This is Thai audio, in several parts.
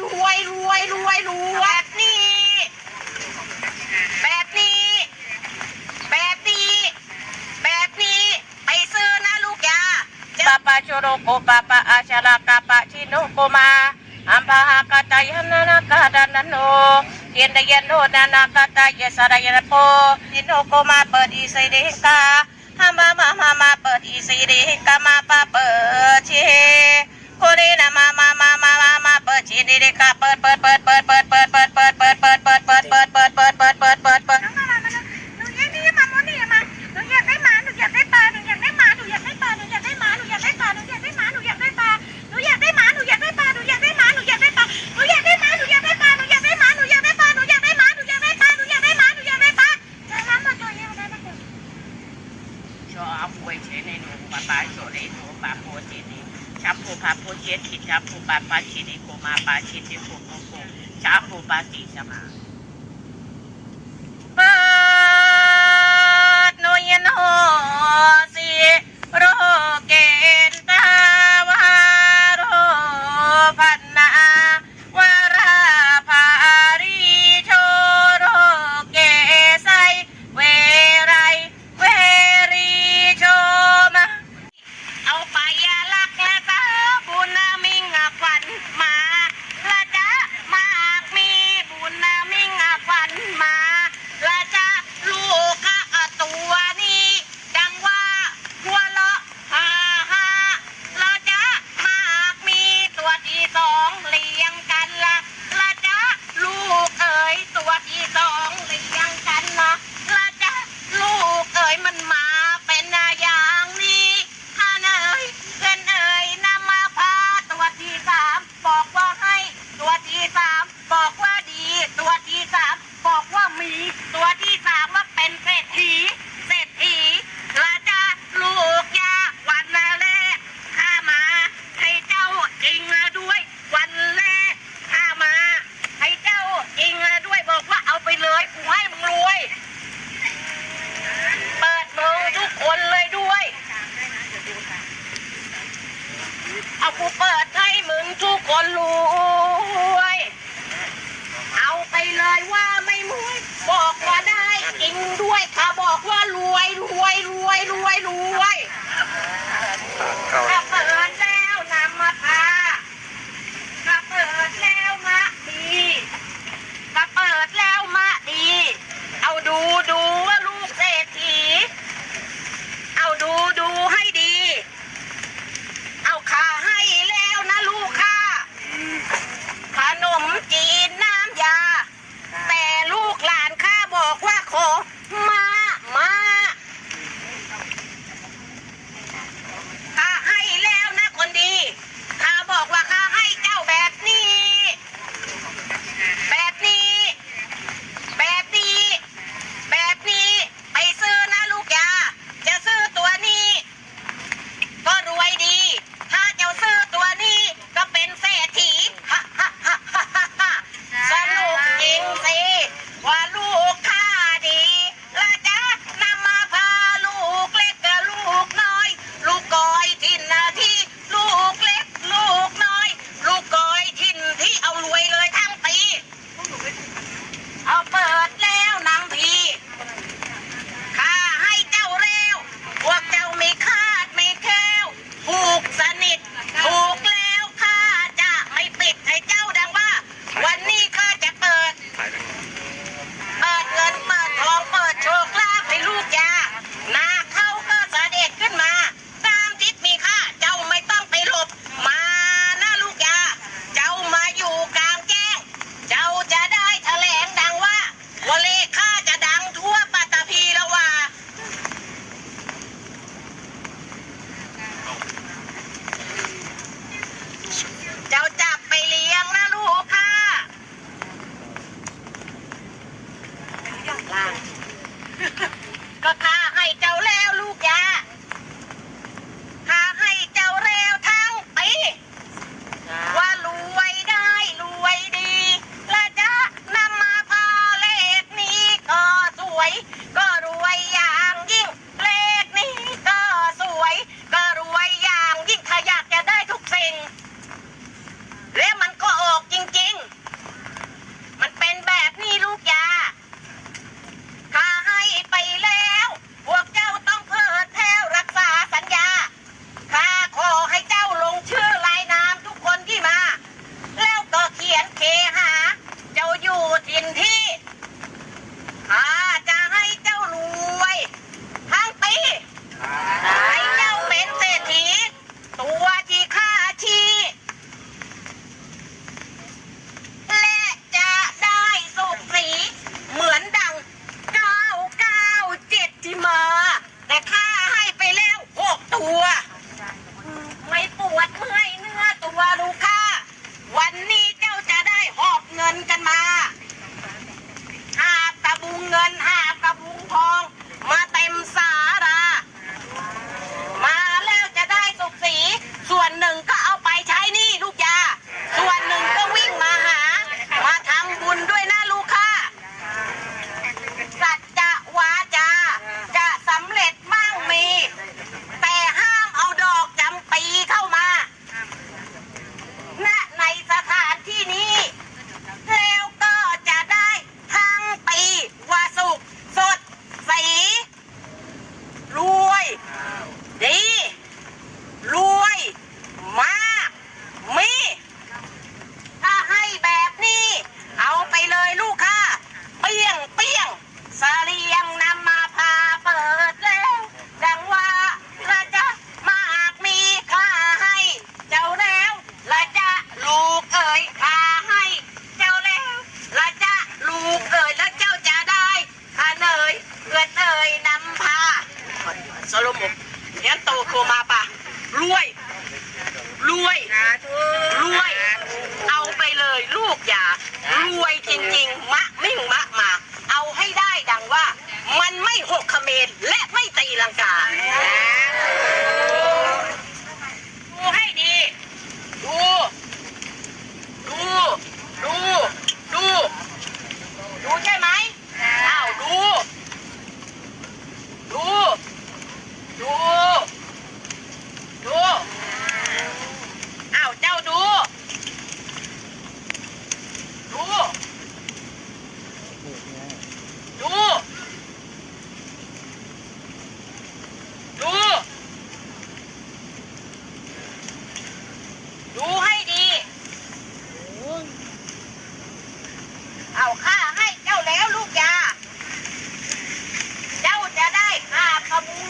รวยรวยรวยรวยแบบนี้ แบบนี้ แบบนี้ แบบนี้ ไปซื้อนะลูกยาปาปาโชโรโกปาปาอาชาลากาปาชิโนโกมาอัมพาฮากาตายนานากาดานันโนเย็นได้เย็นโนนานากาตายสารายนโพยินโนโกมาเปิดอีสิเดกาฮามามามามาเปิดอีสิเดกามาปาเปิดเช โคเรนะมามามามามามาเปิดชีเดกาเปิดเปิดเปิดเปิดเปิดเปิดเปิดเปิดเปิดเปิดเปิดเปิดเปิดเปิดเปิดเปิดเปิดเปิดเปิดหนูอยากได้หมาหนูอยากได้หมาหนูอยากได้ปลาหนูอยากได้หมาหนูอยากได้ปลาหนูอยากได้หมาหนูอยากได้ปลาหนูอยากได้หมาหนูอยากได้ปลาหนูอยากได้หมาหนูอยากได้ปลาหนูอยากได้หมาหนูอยากได้ปลาหนูอยากได้หมาหนูอยากได้ปลาหนูอยากได้หมาหนูอยากได้ปลาหนูอยากได้หมาหนูอยากได้ปลาหนูอยากได้หมาหนูอยากได้ปลาจะรับมาตัวยังได้มาตัว ชาบูปพาโพเชติชามโปาปาชิเนโกมาปาชิเนโกโกโกชามโปาติสมาปัดโนยนโห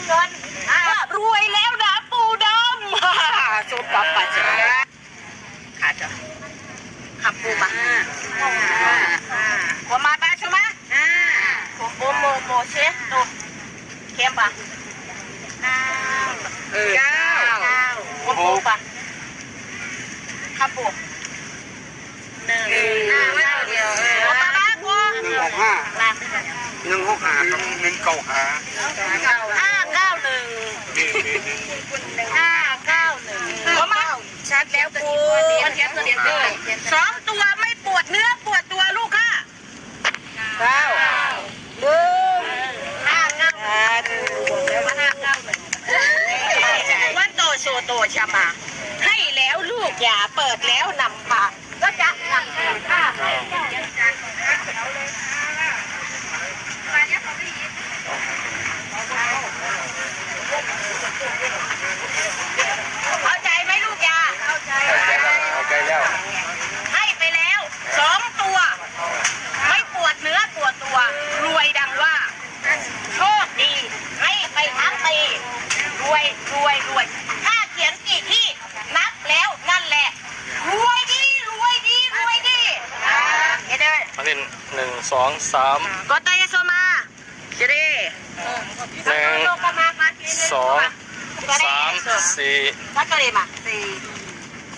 เงินอ่ารวยแล้วนะปูดำสุปปัจจาข้าจะขับปูมาผมมาบ้านใช่ไหมผมโมโมโมเชฟโตเข้มปะเก้าเก้าผมปูปะขับปูหนึ่งเดียวผมมาบ้านกูหนึ่งหกห้ามาหนึ่งหกห้ากับหนึ่งเก้าห้าห้าเก้าหนึ่งนี่นี่นี่ ห้าเก้าหนึ่งผมมา ชัดแล้วปูสองตัวไม่ปวดเนื้อปวดตัวลูกค่ะเก้าหนึ่งห้าเก้าห้าเก้าหนึ่งวันโตโชโตชะมา ให้แล้วลูกอย่าเปิดแล้วนำมาก็จะนำค่าให้เจ้า เข้าใจไหมลูกยา เข้าใจ เข้าใจแล้ว ให้ไปแล้วสองตัว ไม่ปวดเนื้อปวดตัว รวยดังว่า โชคดี ให้ไปทั้งปีรวยรวยรวย ถ้าเขียนกี่ที่นับแล้วนั่นแหละ รวยดีรวยดีรวยดีเห็นไห มมาเล่นหนึ่งสองสามกดไตยโซมาเจเด้หนึ่งสองสามสี่พักกะเลยมาสี่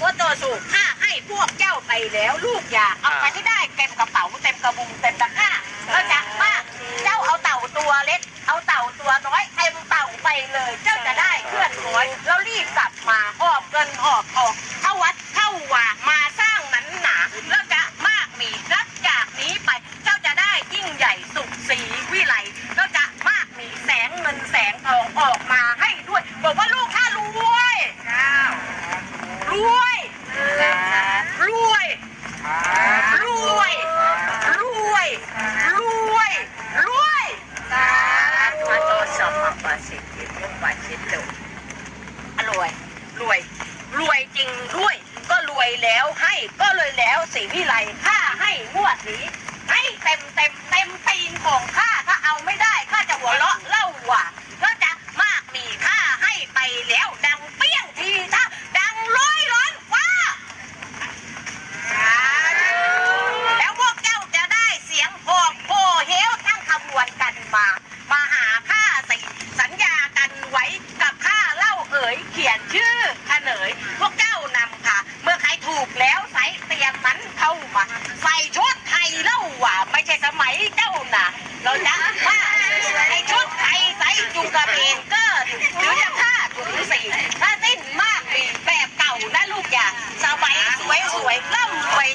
ว่าตัวสูงค่าให้พวกเจ้าไปแล้วลูกอย่าเอาไปให้ได้เต็มกระเป๋าเต็มกระบุงเต็มตะกร้าเข้าใจว่าเจ้าเอาเต่าตัวเล็ก เอาเต่าตัวน้อยเต็มเต่าไปเลย เจ้าจะได้เคลื่อนน้อยแล้วรีบกลับมาหอบเงินหอบทองเข้าวัดเข้าว่ามาสร้างหนันหนาแล้วจะมากมีนับจากนี้ไป เจ้าจะได้ยิ่งใหญ่สุขสีวิไลแล้วจะมากมีแสงเงินแสงทองออกมาให้ด้วย บอกว่าลูกข้ารวย รวย รวย รวย รวย รวย รวยสาธุโตสัมมาปัสสิทธิมุปัสสิตุอร่อย รวย รวยจริงด้วย ก็รวยแล้วให้ ก็เลยแล้วสีวิไลข้าให้งวดนี้ ให้เต็มเต็มเต็มปีนของข้าถ้าเอาไม่ได้ข้าจะหัวเราะเล่าว่าก็จะมากมีค่าให้ไปแล้วดังเปี้ยงทีถ้าดังร้อยล้านฟ้า แล้วพวกเจ้าจะได้เสียงหอบโพเฮลทั้งขบวนกันมา มาหาข้าสิสัญญากันไว้กับข้าเล่า เขียนชื่อเฉนยพวกเจ้านำค่ะ เมื่อใครถูกแล้วใส่เตียงนั้นเข้ามา ใส่ชุดไทยเล่าว่า ไม่ใช่สมัยเจ้าน่ะ เราจะว่าในชุดไทยใส่จุงกระเบนเก็หรือจะผ้าถุงสีถ้าสิ้นมากมีแบบเก่านะลูกอย่าสบายสวยสวยๆร่ำรวย